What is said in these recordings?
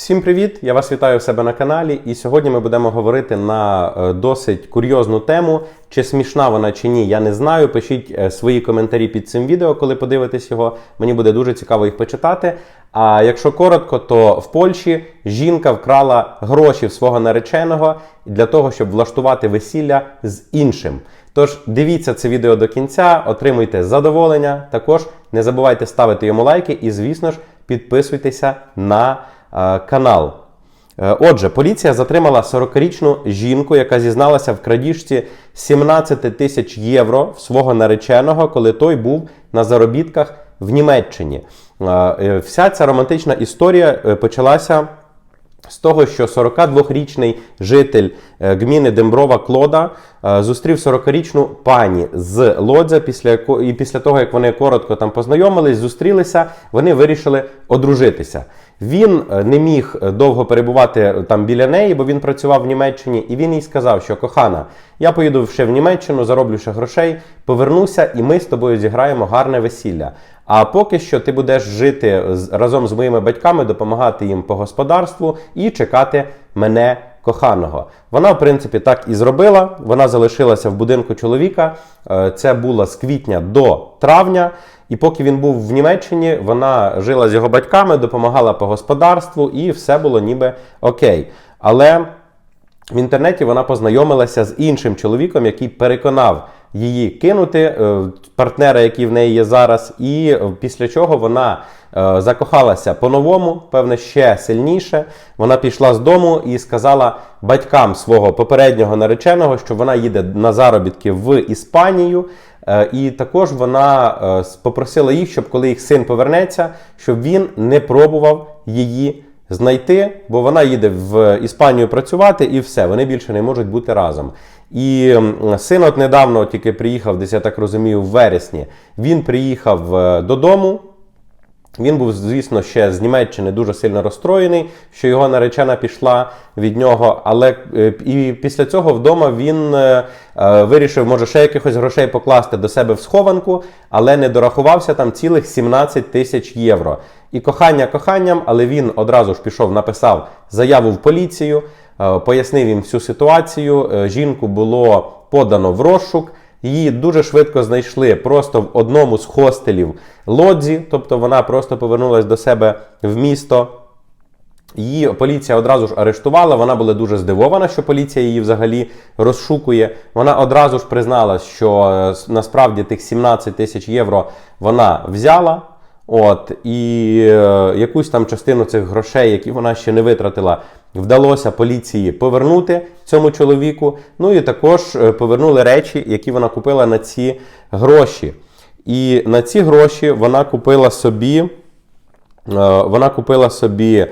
Всім привіт! Я вас вітаю в себе на каналі. І сьогодні ми будемо говорити на е, досить курйозну тему. Чи смішна вона чи ні, я не знаю. Пишіть е, свої коментарі під цим відео, коли подивитесь його. Мені буде дуже цікаво їх почитати. А якщо коротко, то в Польщі жінка вкрала гроші в свого нареченого для того, щоб влаштувати весілля з іншим. Тож дивіться це відео до кінця, отримуйте задоволення. Також не забувайте ставити йому лайки і, звісно ж, підписуйтеся на канал. Е, Отже, поліція затримала 40-річну жінку, яка зізналася в крадіжці 17 тисяч євро в свого нареченого, коли той був на заробітках в Німеччині. Е, е, Вся ця романтична історія е, почалася з того, що 42-річний житель е, гміни Демброва Клода е, зустрів 40-річну пані з Лодзя. Після і після того, як вони коротко там познайомились, зустрілися, вони вирішили одружитися. Він е, не міг е, довго перебувати е, там біля неї, бо він працював в Німеччині, і він їй сказав, що кохана, я поїду ще в Німеччину, зароблю ще грошей, повернуся, і ми з тобою зіграємо гарне весілля. А поки що ти будеш жити разом з моїми батьками, допомагати їм по господарству і чекати мене коханого. Вона, в принципі, так і зробила. Вона залишилася в будинку чоловіка. Це було з квітня до травня. І поки він був в Німеччині, вона жила з його батьками, допомагала по господарству, і все було ніби окей. Але в інтернеті вона познайомилася з іншим чоловіком, який переконав її кинути е, партнера, який в неї є зараз, і е, після чого вона е, закохалася по-новому, певне, ще сильніше. Вона пішла з дому і сказала батькам свого попереднього нареченого, що вона їде на заробітки в Іспанію. Е, І також вона е, попросила їх, щоб коли їх син повернеться, щоб він не пробував її знайти, бо вона їде в Іспанію працювати і все, вони більше не можуть бути разом. І син от недавно тільки приїхав, десь я так розумію, в вересні. Він приїхав е, додому. Він був, звісно, ще з Німеччини дуже сильно розстроєний, що його наречена пішла від нього. Але е, і після цього вдома він е, е, вирішив, може, ще якихось грошей покласти до себе в схованку, але не дорахувався там цілих 17 тисяч євро. І кохання коханням, але він одразу ж пішов, написав заяву в поліцію, пояснив їм всю ситуацію. Жінку було подано в розшук. Її дуже швидко знайшли просто в одному з хостелів Лодзі, тобто вона просто повернулася до себе в місто. Її поліція одразу ж арештувала. Вона була дуже здивована, що поліція її взагалі розшукує. Вона одразу ж признала, що е, насправді тих 17 тисяч євро вона взяла. От, і е, якусь там частину цих грошей, які вона ще не витратила, вдалося поліції повернути цьому чоловіку. Ну і також е, повернули речі, які вона купила на ці гроші. І на ці гроші вона купила собі. Е, Вона купила собі е,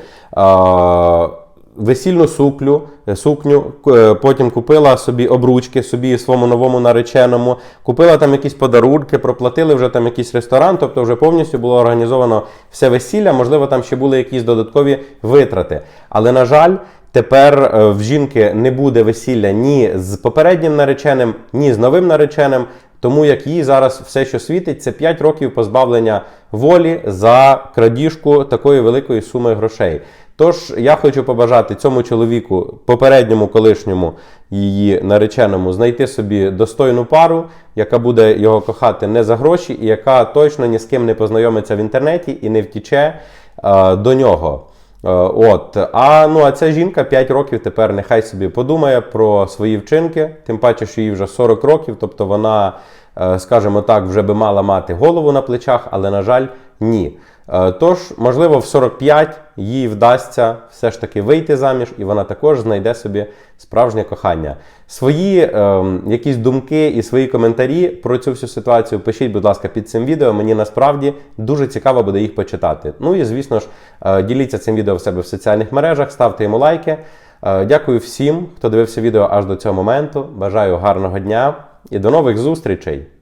весільну суклю, е, сукню, е, потім купила собі обручки собі своєму новому нареченому, купила там якісь подарунки, проплатили вже там якийсь ресторан, тобто вже повністю було організовано все весілля, можливо, там ще були якісь додаткові витрати. Але, на жаль, Тепер е, в жінки не буде весілля ні з попереднім нареченим, ні з новим нареченим. Тому як їй зараз все, що світить, це 5 років позбавлення волі за крадіжку такої великої суми грошей. Тож я хочу побажати цьому чоловіку, попередньому колишньому її нареченому, знайти собі достойну пару, яка буде його кохати не за гроші, і яка точно ні з ким не познайомиться в інтернеті і не втіче е, до нього. Е, От, а ну а ця жінка 5 років тепер нехай собі подумає про свої вчинки, тим паче, що їй вже 40 років, тобто вона, е, скажімо так, вже би мала мати голову на плечах, але на жаль, ні. Е, Тож, можливо, в 45 їй вдасться все ж таки вийти заміж, і вона також знайде собі справжнє кохання. Свої е, якісь думки і свої коментарі про цю всю ситуацію пишіть, будь ласка, під цим відео. Мені насправді дуже цікаво буде їх почитати. Ну і звісно ж, е, діліться цим відео в себе в соціальних мережах, ставте йому лайки. Е, Дякую всім, хто дивився відео аж до цього моменту. Бажаю гарного дня і до нових зустрічей!